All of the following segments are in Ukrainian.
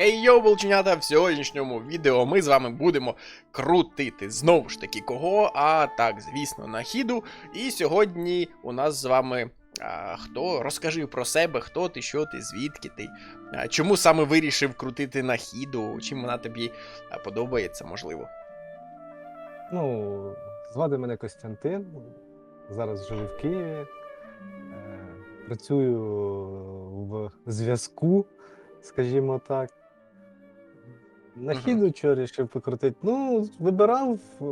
Ей йоу, волченята, в сьогоднішньому відео ми з вами будемо крутити знову ж таки кого, а так, звісно, на хіду. І сьогодні у нас з вами а, хто? Розкажи про себе, хто ти, що ти, звідки ти, а, чому саме вирішив крутити на хіду, чим вона тобі подобається, можливо. Ну, звати мене Костянтин. Зараз живу в Києві. Е, Працюю в зв'язку, скажімо так. На Мгм. хіду що вирішив покрутити. Ну, вибирав. е,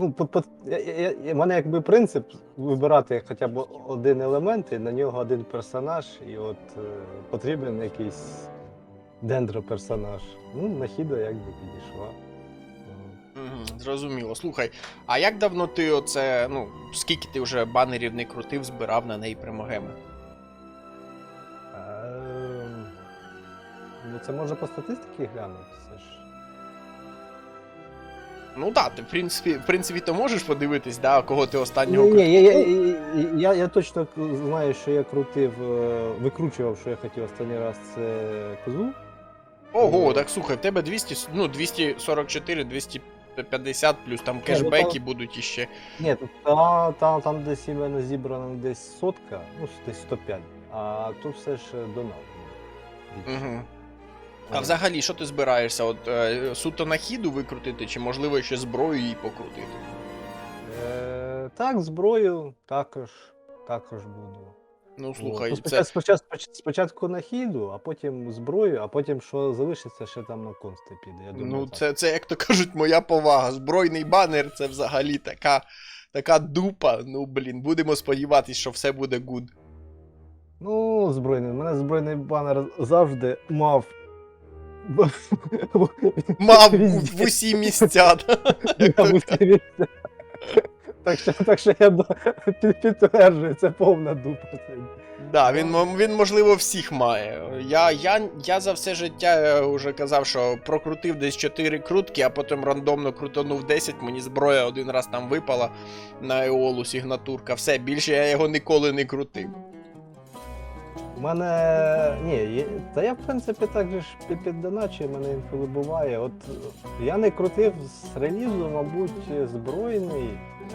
Ну, по, по, я, я, я, мене якби принцип вибирати хоча б один елемент, і на нього один персонаж, і от е, потрібен якийсь дендроперсонаж. Ну, на хіду якби підійшла. Угу, зрозуміло. Слухай, а як давно ти оце, ну, скільки ти вже банерів не крутив, збирав на неї примогеми? Ну, це можна по статистиці глянути. Це ж. Ну так, ти в принципі, в принципі, то можеш подивитись, да, кого ти останнього Ні, ні, я, я, я, я, я точно знаю, що я крутив, е, викручував, що я хотів останній раз це козу. Ого, Е, так слухай, в тебе 200, ну, 244, 250, плюс там ну, кешбеки там- будуть іще. Ні, тут та, та, там десь іменно зібрано десь сотка, ну десь 105, а тут все ж донат. Угу. А взагалі, що ти збираєшся? От е, суто на хіду викрутити, чи можливо ще зброю їй покрутити? Е, так, зброю також, також буду. Ну слухай, Ну, це. спочатку, спочатку, спочатку на хіду, а потім зброю, а потім що залишиться, ще там на консти піде. Я думаю, Ну, так. це, це, як то кажуть, моя повага. Збройний банер це взагалі така, така дупа. Ну, блін, будемо сподіватися, що все буде гуд. Ну, збройний. У Мене збройний банер завжди мав. Мав в усі місця. Так що, так що я підтверджую, це повна дупа. Да, він, він, можливо, всіх має. Я, я, я за все життя вже казав, що прокрутив десь 4 крутки, а потім рандомно крутанув 10, мені зброя один раз там випала на Еолу сигнатурка. Все, більше я його ніколи не крутив. У мене. Ні, та я в принципі так же ж під, піддоначую, мене інколи буває. От е, я не крутив з релізу, мабуть, збройний,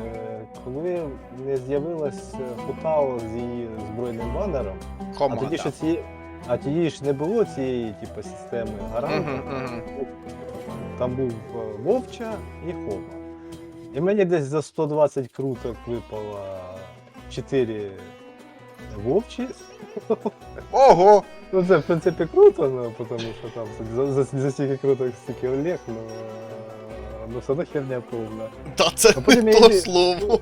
е, коли не з'явилась Футао з її збройним банером. Хома, а тоді ще ці. А тоді ж не було цієї типу, системи гаранту. Мгм, мгм. Там був е, Вовча і Хома. І мені десь за 120 круток випало 4 Вовчі. Ого! Ну це в принципі круто, ну, тому що там за, за, за стільки круток стільки Олег, ну, е, ну все одно херня повна. Та це А потім не то йди- слово.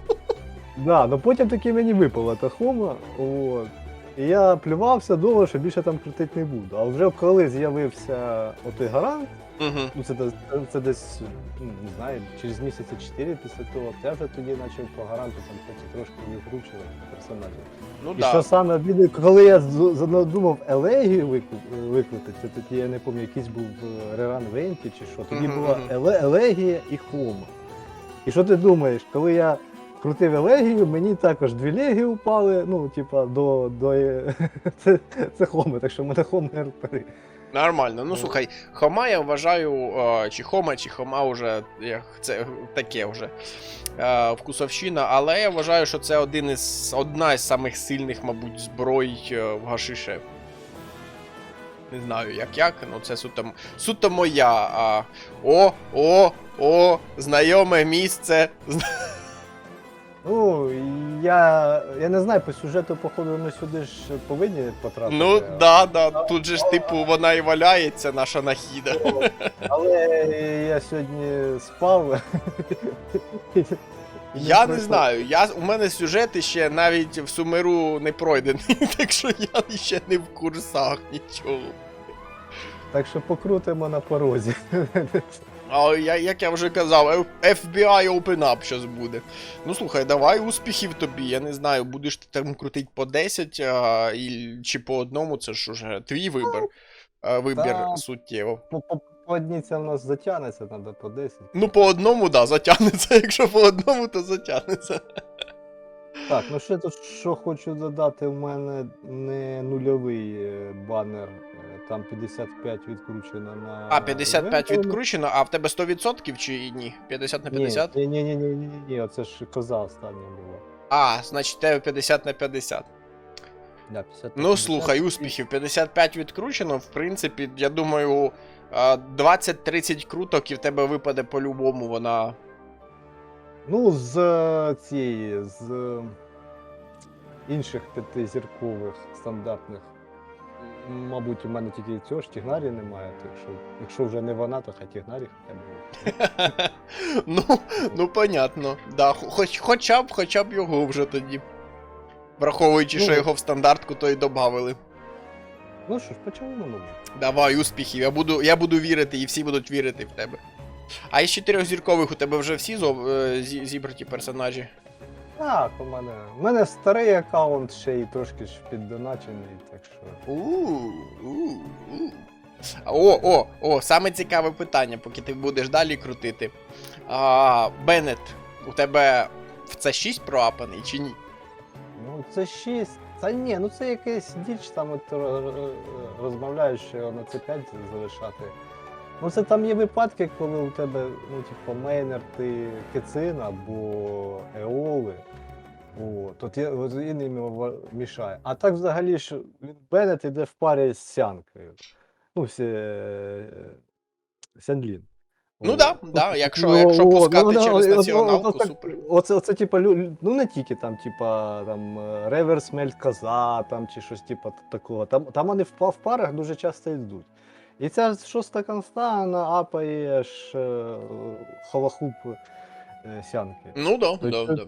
Да, ну потім таки мені випала та Хома. От. І я плювався, думав, що більше там крутити не буду. А вже коли з'явився отой гарант, Ну, це, десь- це, десь, ну, не знаю, через місяці 4 після того, я вже тоді почав по гаранту там хоч трошки викручувати персонажів. Ну І да. що саме обідно, коли я з- задумав елегію вику- викрутити, це тоді я не пам'ятаю, якийсь був е, Реран Венті чи що, тоді Мгм, була мгм. еле, елегія і хома. І що ти думаєш, коли я крутив елегію, мені також дві легії упали, ну, типа, до. до е, це, це хоми, так що в мене хоми РП. Nормально. Ну Ну. слухай, Хома я вважаю, е, чи Хома, чи Хома вже як це таке вже е, вкусовщина, але я вважаю, що це один із одна із самих сильних, мабуть, зброй е, в гашише. Не знаю як як, ну це суто, суто моя. А... О, о, о, знайоме місце. Ну, я, я не знаю, по сюжету, походу, ми сюди ж повинні потрапити. Ну да, да, тут же ж типу вона і валяється, наша нахіда. Але я сьогодні спав. Я не знаю. Я, у мене сюжет ще навіть в Сумеру не пройдений, так що я ще не в курсах нічого. Так що покрутимо на порозі. А я, як я вже казав, FBI Open Up щось буде. Ну слухай, давай успіхів тобі. Я не знаю, будеш ти там крутити по 10 а, і, чи по одному, це ж уже твій вибір. А, Вибір Та. суттєво. По, по, по одній це в нас затягнеться, треба по 10. Ну, по одному, да, затягнеться. Якщо по одному, то затягнеться. Так, ну ще тут що хочу додати, в мене не нульовий е, банер, е, там 55 відкручено на. А, 55 відкручено, а в тебе 100% чи ні? 50 на 50? Ні, ні, ні, ні, ні, ні, оце ж коза остання була. А, значить, тебе 50 на 50. Да, 50 Ну, 50. слухай, успіхів. 55 відкручено, в принципі, я думаю, 20-30 круток і в тебе випаде по-любому вона. Ну, з е, цієї, з е, інших п'ятизіркових стандартних. Мабуть, у мене тільки цього ж Тігнарі немає, так що, якщо вже не вона, то хай Тігнарі хоча б. ну, ну, понятно. Да, хоч, хоча б, хоча б його вже тоді. Враховуючи, що Ну. його в стандартку, то й додавали. Ну що ж, почали на нову. Давай, успіхів. Я буду, я буду вірити, і всі будуть вірити в тебе. А із чотирьохзіркових у тебе вже всі е, зі- зібраті персонажі. Так, у мене. У мене старий аккаунт ще й трошки ж піддоначений, так що. О, о, о, саме цікаве питання, поки ти будеш далі крутити. А, Беннет, у тебе в це 6 проапаний чи ні? Ну, це 6. Та ні, ну це якась діч, там от ро- розмовляєш, що на це 5 залишати. Ну це там є випадки, коли у тебе, ну, типу, мейнер ти кицин або еоли. От, от, я, от він їм мішає. А так взагалі ж він Беннет іде в парі з сянкою. Ну, всі, е, Сянлін. Ну От. да, да, якщо- Ну, якщо от, пускати ну, через от- націоналку, от супер. Оце, оце типа, ну не тільки там, типа, там, е, реверс мельт коза, там, чи щось типа такого. Там, там вони в, в парах дуже часто йдуть. І ця шоста конста, вона апає ж е, холохуп е, сянки. Ну да, То да, чо- да.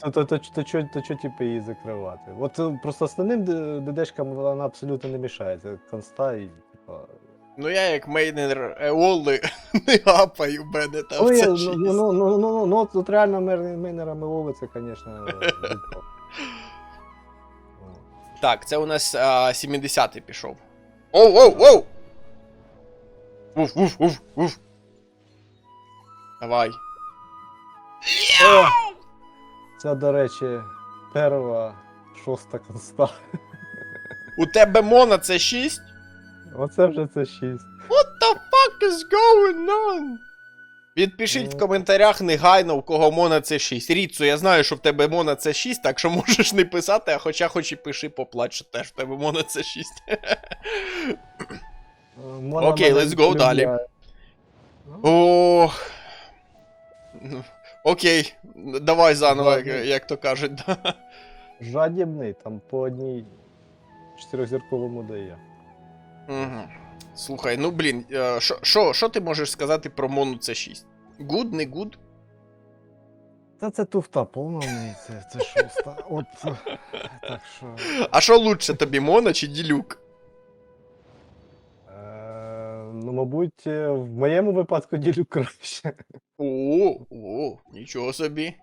То, то, то, то, чо, то чо, типу, її закривати? От е, просто основним д- ДДшкам вона абсолютно не мішає. Це конста і, типа. Ну я як мейнер Еоли не гапаю Беннета в Ну, я, це ну, ну, ну, ну, ну, ну, от тут реально мер- мейнерами лови, це, звісно. Так, це у нас а, 70-й пішов. Оу, оу, оу! Уф, уф, уф, уф. Давай. О! Це, до речі, перша шоста конста. У тебе Мона це 6? Оце вже це 6. What the fuck is going on? Відпишіть в Ну. коментарях негайно, у кого Мона це 6. Ріцу, я знаю, що в тебе Мона це 6, так що можеш не писати, а хоча хоч і пиши поплач, що теж в тебе Мона це 6. Окей, let's go далі. Ох. Ну, Окей, давай заново, як, Ладно. як то кажуть. да. Жадібний, там по одній чотирьохзірковому дає. Мгм. Слухай, ну блін, е, що- що що ти можеш сказати про Мону це 6? Гуд, не гуд? Та це туфта повна, це, це шоста. От, так що. А що лучше тобі, Мона чи Ділюк? Мабуть, е, в моєму випадку ділю краще. О, о, нічого собі.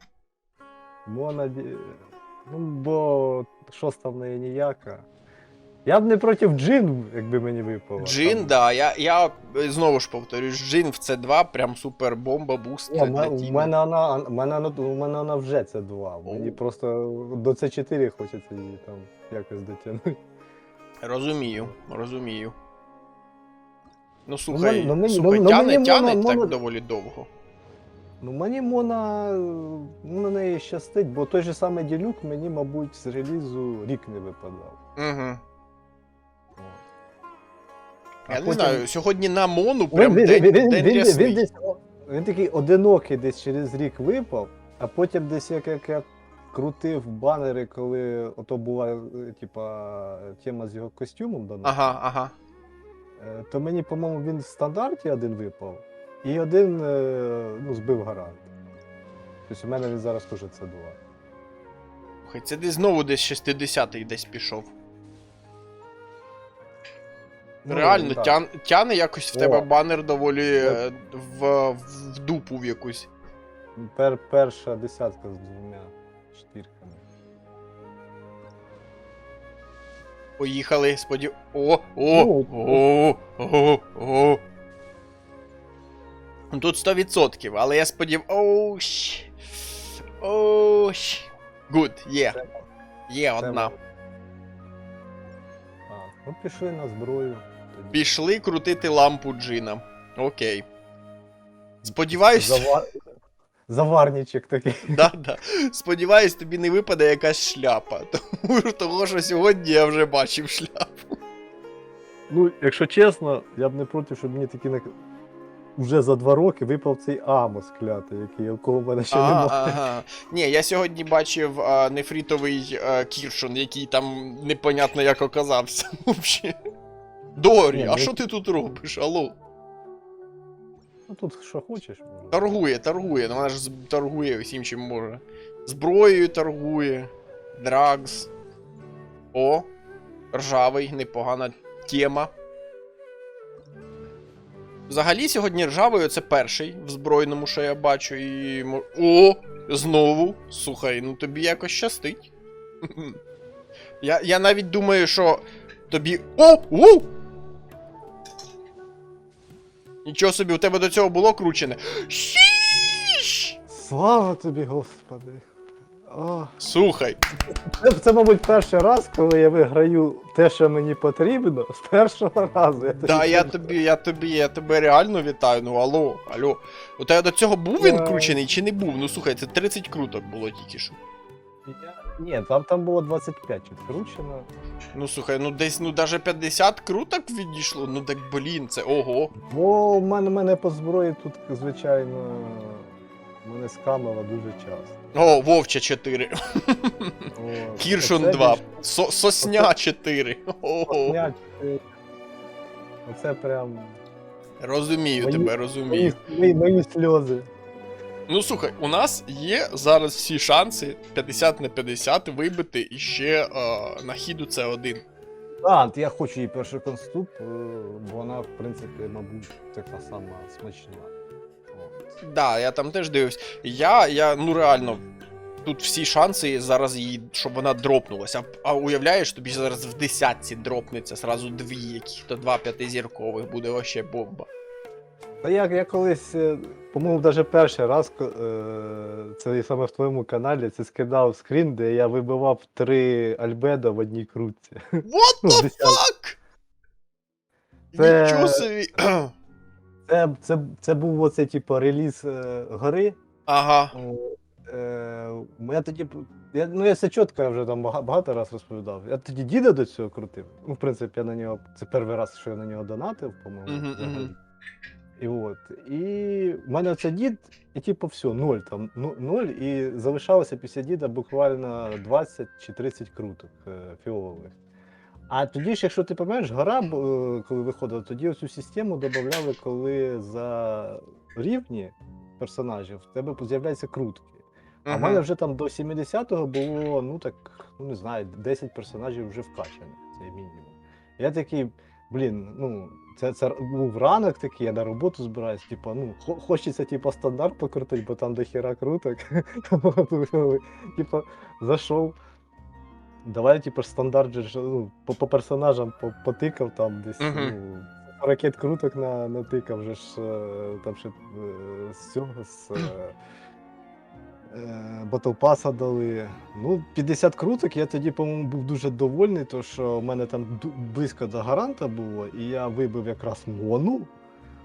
Мона. ді- Ну, бо шоста в неї ніяка. Я б не проти джин, якби мені випало. Джин, Там- да, я, я знову ж повторюсь, Джин в C2 прям супер бомба, буст Ні, для м- у мене вона, у мене, у мене вона вже це 2. Мені О. просто до це 4 хочеться її там якось дотягнути. Розумію, розумію. Ну мен- слухай, ну, мені- слухай, ну, ну, тяне, мені тяне Мона- так Мона- доволі довго. Ну мені Мона ну, на неї щастить, бо той же самий ділюк мені, мабуть, з релізу рік не випадав. Угу. А Я не знаю, сьогодні на Мону прям він, день, він, він, день він, рясний. він, десь, він такий одинокий десь через рік випав, а потім десь як, як я крутив банери, коли ото була е, типа, тема з його костюмом дана. Ага, ага. Е, то мені, по-моєму, він в стандарті один випав, і один е, ну, збив гарант. Тобто у мене він зараз теж це два. Слухай, це десь знову десь 60-й десь пішов. Ну, Реально, так. тян, тяне якось в О. тебе банер доволі е, в, в дупу в якусь. Пер, перша десятка з двома штірками. Поїхали, сподів. О, о, Ну, о, о, о. Тут 100%, але я сподів. Оу, щ. Оу, щ. Good, є. Є одна. А, ну пішли на зброю. Пішли крутити лампу джина. Окей. Сподіваюсь. Заварничок такий. да, да. Сподіваюсь, тобі не випаде якась шляпа. Тому того, що сьогодні я вже бачив шляпу. Ну, якщо чесно, я б не проти, щоб мені такі. Уже за два роки випав цей Амос клятий, який якого в мене ще Ага, немає. ага. Ні, я сьогодні бачив а, нефрітовий а, кіршон, який там непонятно як оказався. Дорі, а ну- що ти тут робиш? Алло? Ну тут що хочеш. може. Торгує, торгує, ну вона ж торгує всім чим може. Зброєю торгує. Драгс. О, ржавий, непогана тема. Взагалі, сьогодні ржавий це перший в збройному, що я бачу, і. О! Знову. Слухай, ну тобі якось щастить. Я, я навіть думаю, що тобі. О! У! Нічого собі, у тебе до цього було кручене. Шіш! Слава тобі, Господи. О, Слухай, це, це, мабуть, перший раз, коли я виграю те, що мені потрібно, з першого разу. Я да, я тобі, я тобі, я тебе реально вітаю. Ну алло, алло. У тебе до цього був він кручений чи не був? Ну слухай, це 30 круток було тільки що. Я- Ні, там, там було 25 відкручено. Ну слухай, ну десь ну даже 50 круток відійшло. Ну так блін, це ого. Бо в мене, мене по зброї тут, звичайно, мене скамило дуже часто. О, Вовча 4. От. Кіршун Оце 2. більш- Со- Сосня 4. Ого. Оце, Оце прям Розумію Мої- тебе, розумію. мої, мої, мої сльози. Ну слухай, у нас є зараз всі шанси 50 на 50 вибити і ще е, на хіду це один. А, я хочу її перший конступ, е, бо вона, в принципі, мабуть, така сама смачна. От. Да, я там теж дивився. Я, я, ну реально, тут всі шанси зараз її, щоб вона дропнулася. А, а уявляєш, тобі зараз в десятці дропнеться сразу дві, яких-то два п'ятизіркових, буде вообще бомба. Та я, я колись, е, по-моєму, навіть перший раз, е, це і саме в твоєму каналі, це скидав скрін, де я вибивав три альбеда в одній крутці. What Ну, the десятки. fuck? Це- Нічого собі. Це, це, це був оцей, типу, реліз е, гори. ага. Е, я тоді, я, ну я все чітко я вже там бага- багато раз розповідав. Я тоді діда до цього крутив. Ну, в принципі, я на нього. Це перший раз, що я на нього донатив, по-моєму. Мгм, взагалі. мгм. І от. І в мене це дід, і типу все, ноль там, ну, ноль, і залишалося після діда буквально 20 чи 30 круток е, фіолових. А тоді ж, якщо ти пам'ятаєш, гора, е, коли виходила, тоді цю систему додавали, коли за рівні персонажів в тебе з'являються крутки. А в мене вже там до 70-го було, ну так, ну не знаю, 10 персонажів вже вкачаних, це мінімум. Я такий, блін, ну, це, це був ранок такий, я на роботу збираюсь, типу, ну, хочеться, типу, стандарт покрутити, бо там до хіра круток. Типу, зайшов. Давай, типу, стандарт же, ну, по, по персонажам потикав там десь. Ну, ракет круток на, натикав вже ж е, там ще е, з цього з. Е, е, дали. Ну, 50 круток, я тоді, по-моєму, був дуже довольний, тому що в мене там близько до гаранта було, і я вибив якраз мону.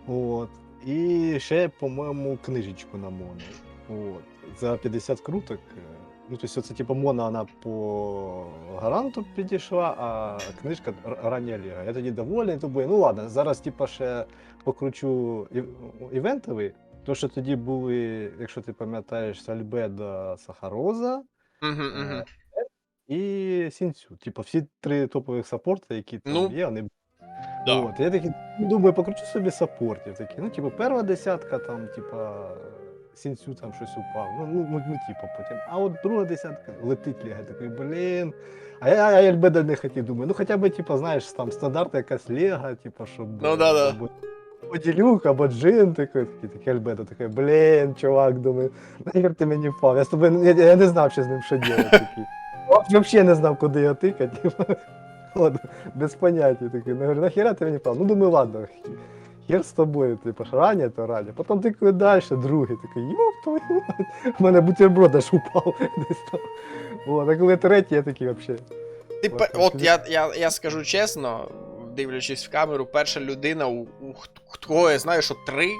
От. І ще, по-моєму, книжечку на мону. От. За 50 круток. е, Ну, тобто, це типу мона вона по гаранту підійшла, а книжка рання ліга. Я тоді довольний, думаю, ну ладно, зараз типу, ще покручу івентовий. То, що тоді були, якщо ти пам'ятаєш, Сальбеда Сахароза Угу, угу. і Сінцю. Типу, всі три топових саппорти, які там Ну, є, вони Да. От, я такий думаю, покручу собі саппортів. Такі. Ну, типу, перша десятка, там, типа, сінцю там щось упав. Ну, ну, ну, ну типу, потім. А от друга десятка летить ліга. Такий, блін. А я, Альбеда не хотів, думаю, ну хоча б, типу, знаєш, там стандартна якась лега, типу, щоб. Ну, да-да. або- Або Ділюк, або Джин такий, такий, Альбеда, такий, блін, чувак, думаю, нахер ти мені впав. Я з тобою, я, я не знав, що з ним що. Такий. Взагалі не знав, куди його тикати. От, без поняття такий. Ну, говорю, нахера ти мені впав? Ну, думаю, ладно. хер з тобою, типу, ж раня, то раня. Потім ти коли далі, другий, такий, йоп твою в мене бутерброд аж упав десь там. От, а коли третій, я такий взагалі. Ти От, от я, я, я скажу чесно, дивлячись в камеру, перша людина, у, у хто я знаю, що три,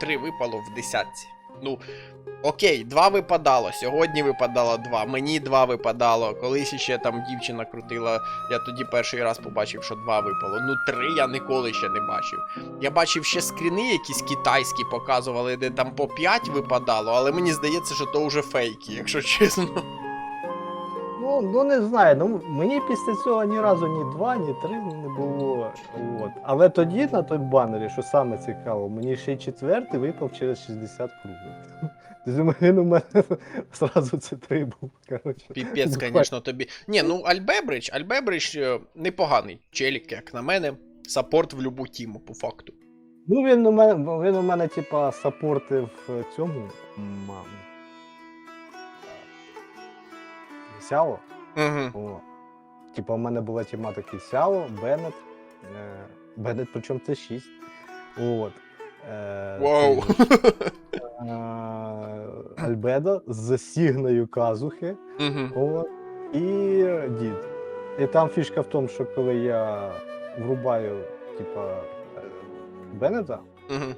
три випало в десятці. Ну, окей, два випадало, сьогодні випадало два, мені два випадало, колись ще там дівчина крутила, я тоді перший раз побачив, що два випало. Ну, три я ніколи ще не бачив. Я бачив ще скріни якісь китайські показували, де там по 5 випадало, але мені здається, що то вже фейки, якщо чесно. Ну, ну не знаю, ну мені після цього ні разу ні два, ні три не було. От. Але тоді на той банері, що саме цікаво, мені ще й четвертий випав через 60 кругів. Він у мене зразу це три був. Коротше. Піпець, звісно, тобі. Ні, ну Альбебрич, Альбебрич е, непоганий челік, як на мене. Саппорт в любу тіму, по факту. Ну він у мене, він у мене, типа, саппортив е, цьому. Сяо. Угу. О. Типа, у мене була тематика Сяо, Беннет. Е, Беннет, причому це 6. От. Е, Вау. е, Альбедо з Сігною Казухи. Угу. От. І дід. І там фішка в тому, що коли я врубаю, типа, е, Беннета, Угу.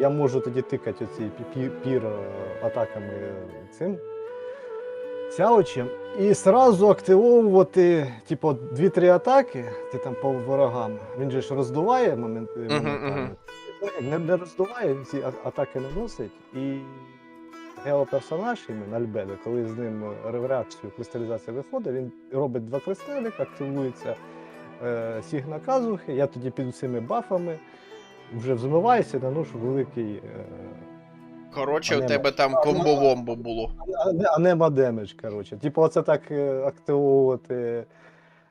я можу тоді тикати оці пі- пі- пір е, атаками цим сяочем і сразу активовувати, типу, 2-3 атаки, ти там по ворогам. Він же ж роздуває момент, моментально. Не, не роздуває, він ці атаки наносить і. Геоперсонаж іменно Альбедо, коли з ним в реакцію кристалізація виходить, він робить два кристаліки, активується е, сігна казухи, я тоді під усіми бафами вже взмиваюся, наношу великий е, Коротше, у тебе там комбо-вомбо було. а- а- анема демедж, коротше. Типу, оце так е, активовувати.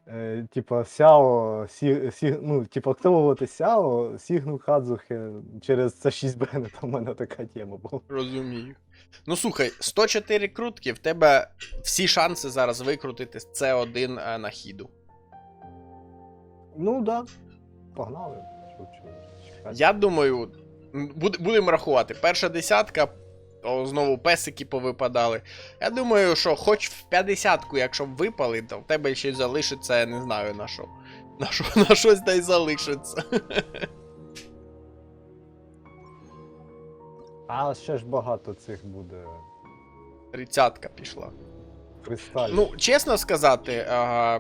Е, типа Сяо, сі, сі, ну, типу, активовувати Сяо, Сігну Кадзухи через це 6 б там в мене така тема була. Розумію. Ну слухай, 104 крутки, в тебе всі шанси зараз викрутити це один е, на хіду. Ну так. Да. Погнали. Чекати. Я думаю, будемо рахувати. Перша десятка, о, знову песики повипадали. Я думаю, що хоч в 50-ку, якщо б випали, то в тебе ще й залишиться, я не знаю на що. На, що, на щось та й залишиться. А ще ж багато цих буде Тридцятка пішла. кристалів. Ну, чесно сказати, а,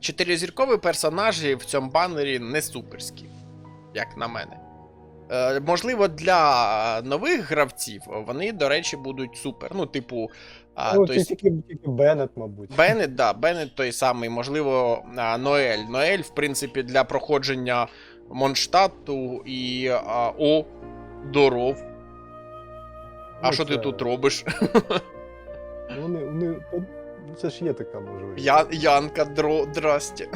чотиризіркові персонажі в цьому банері не суперські, як на мене. Е, можливо, для нових гравців вони, до речі, будуть супер. Ну, типу, а, ну, то ті- есть тільки, тільки Беннет, мабуть. Беннет, да, Беннет той самий, можливо, Ноель. Ноель, в принципі, для проходження Монштату і а, О, здоров. А Ну, що ти тут робиш? Вони, вони, ну, це ж є така можливість. Я, Янка, дро, здрасте.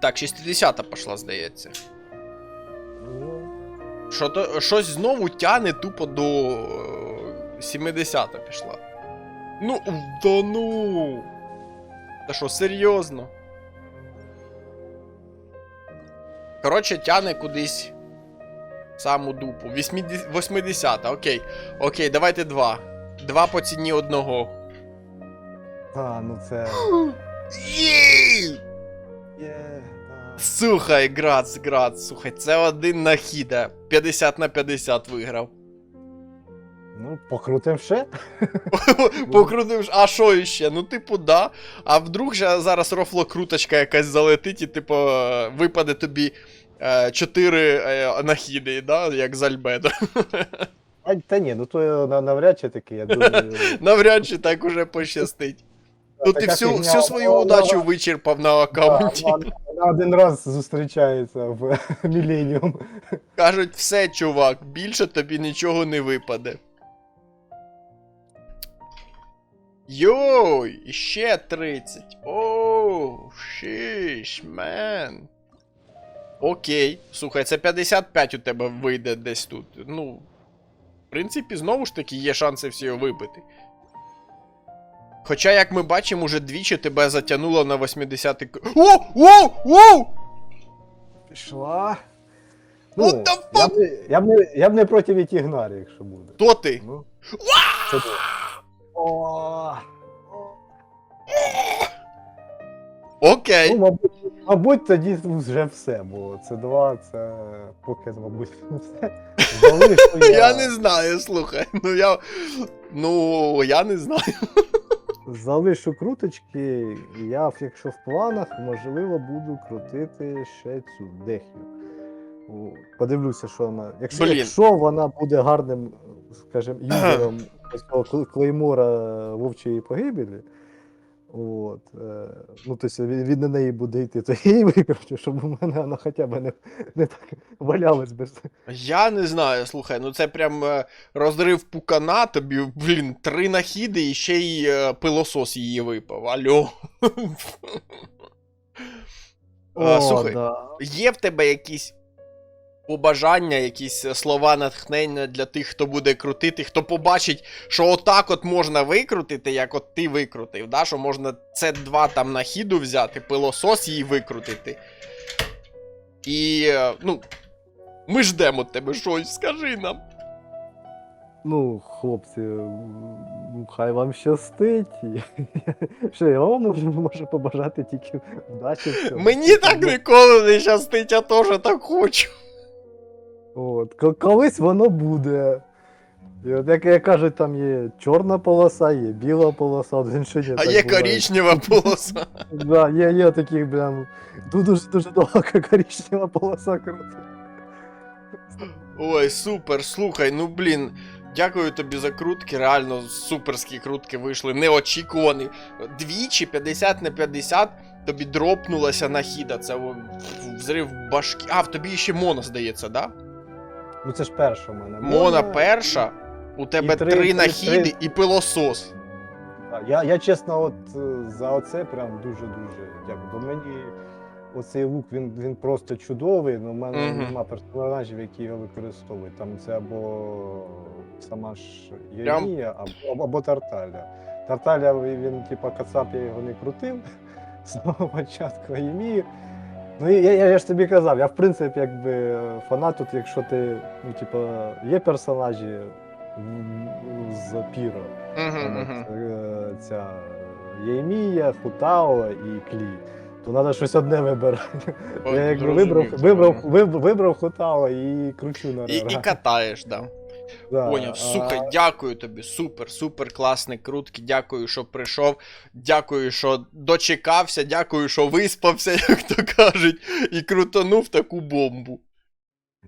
Так, 60-та пошла, здається. Що то, щось знову тяне тупо до е, 70 пішла. Ну, да ну. Та що, серйозно? Коротше, тяне кудись саму дупу. 80, 80 окей. Окей, давайте два. Два по ціні одного. а, ну це. Є, да. Грац, Грац, слухай, це один на хіда. 50 на 50 виграв. Ну, покрутим ще. Покрутив, а що іще? Ну, типу, да. А вдруг же зараз рофло-круточка якась залетить, і, типу, е, випаде тобі 4 нахіди, да, як з Альбедо. А, та ні, ну то навряд чи таки, я думаю. Навряд чи так уже пощастить. Ну ти всю, всю свою вона- удачу вичерпав на аккаунті. Вона- вона один раз зустрічається в Міленіум. Кажуть, все, чувак, більше тобі нічого не випаде. Йой, іще 30. Оу, шіш, мен. Окей. Слухай, це 55 у тебе вийде десь тут. Ну. В принципі, знову ж таки, є шанси всі його вибити. Хоча, як ми бачимо, уже двічі тебе затягнуло на 80 О! О! О! Пішла. What the Ну, я, б, не- я, б не, я б не проти Вітігнарі, якщо буде. Хто ти? Ну, це добре. О, Окей. ну, мабуть, мабуть, тоді вже все, бо це два, це поки, мабуть, все. Залишу Я не знаю, слухай. Ну я. Ну, я не знаю. Залишу круточки, я, якщо в планах, можливо, буду крутити ще цю дехю. Подивлюся, що вона. Якщо, Блін. якщо вона буде гарним, скажімо, юзером цього клеймора вовчої погибелі, от, е, ну, тобто від, від на неї буде йти, то я її викручу, щоб у мене вона хоча б не, не так валялась без. Я не знаю, слухай, ну це прям е, розрив пукана, тобі, блін, три нахіди і ще й е, пилосос її випав. Алло. Е, Слухай, да. є в тебе якісь побажання, якісь е, слова натхнення для тих, хто буде крутити, хто побачить, що отак от можна викрутити, як от ти викрутив, да? що можна це два там нахіду взяти, пилосос її викрутити. І, е, ну, ми ждемо тебе щось, скажи нам. Ну, хлопці, хай вам щастить. Що я вам можу, можу побажати тільки вдачі. Мені так ніколи не щастить, я теж так хочу. От, ко- колись воно буде. І от, як, як кажуть, там є чорна полоса, є біла полоса, він ще А є корічнева полоса. Да, є, є таких прям дуже дуже довга коричнева полоса круто. Ой, супер, слухай, ну блін. Дякую тобі за крутки, реально суперські крутки вийшли, неочікувані. Двічі 50 на 50 тобі дропнулася нахіда. Це взрив башки. А, в тобі ще Мона, здається, да? Ну це ж перша в мене. Мона перша, у тебе три- три, три- нахіди три. і пилосос. Я, я чесно, от е, за оце прям дуже-дуже дякую. Бо мені оцей лук він, він просто чудовий, але в мене Мгм. нема персонажів, які його використовують. Там це або сама ж Єрмія, або, або, або Тарталя. Тарталя він, він типа кацап, я його не крутив з самого початку Ємію. Ну, я, я, я ж тобі казав, я в принципі якби фанат тут, якщо ти, ну, типа, є персонажі з Піро. Е, ця Ємія, Хутао і Клі. То треба щось одне вибирати. Я якби вибрав, вибрав, вибрав, вибрав Хутао і кручу на І, і катаєш, да. Да, Поняв, слухай, а, дякую тобі, супер, супер класний, крутки. Дякую, що прийшов. Дякую, що дочекався, дякую, що виспався, як то кажуть, і крутонув таку бомбу.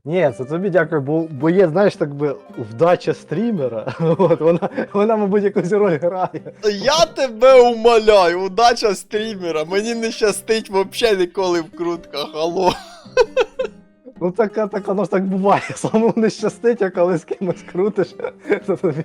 Ні, це тобі дякую, бо, бо є, знаєш, так би вдача стрімера. От, вона, вона, мабуть, якусь роль грає. Я тебе умоляю, удача стрімера. Мені не щастить взагалі ніколи в крутках. Алло. Ну так, так воно ж так буває. Самому не щастить, а коли з кимось крутиш, то тобі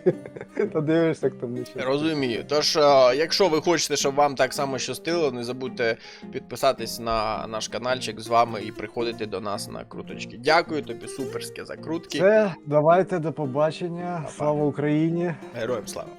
то дивишся, як там не щастить. Розумію. Тож, е, якщо ви хочете, щоб вам так само щастило, не забудьте підписатись на наш каналчик з вами і приходити до нас на круточки. Дякую тобі, суперське за крутки. Все, давайте, до побачення. Слава Україні! Героям слава!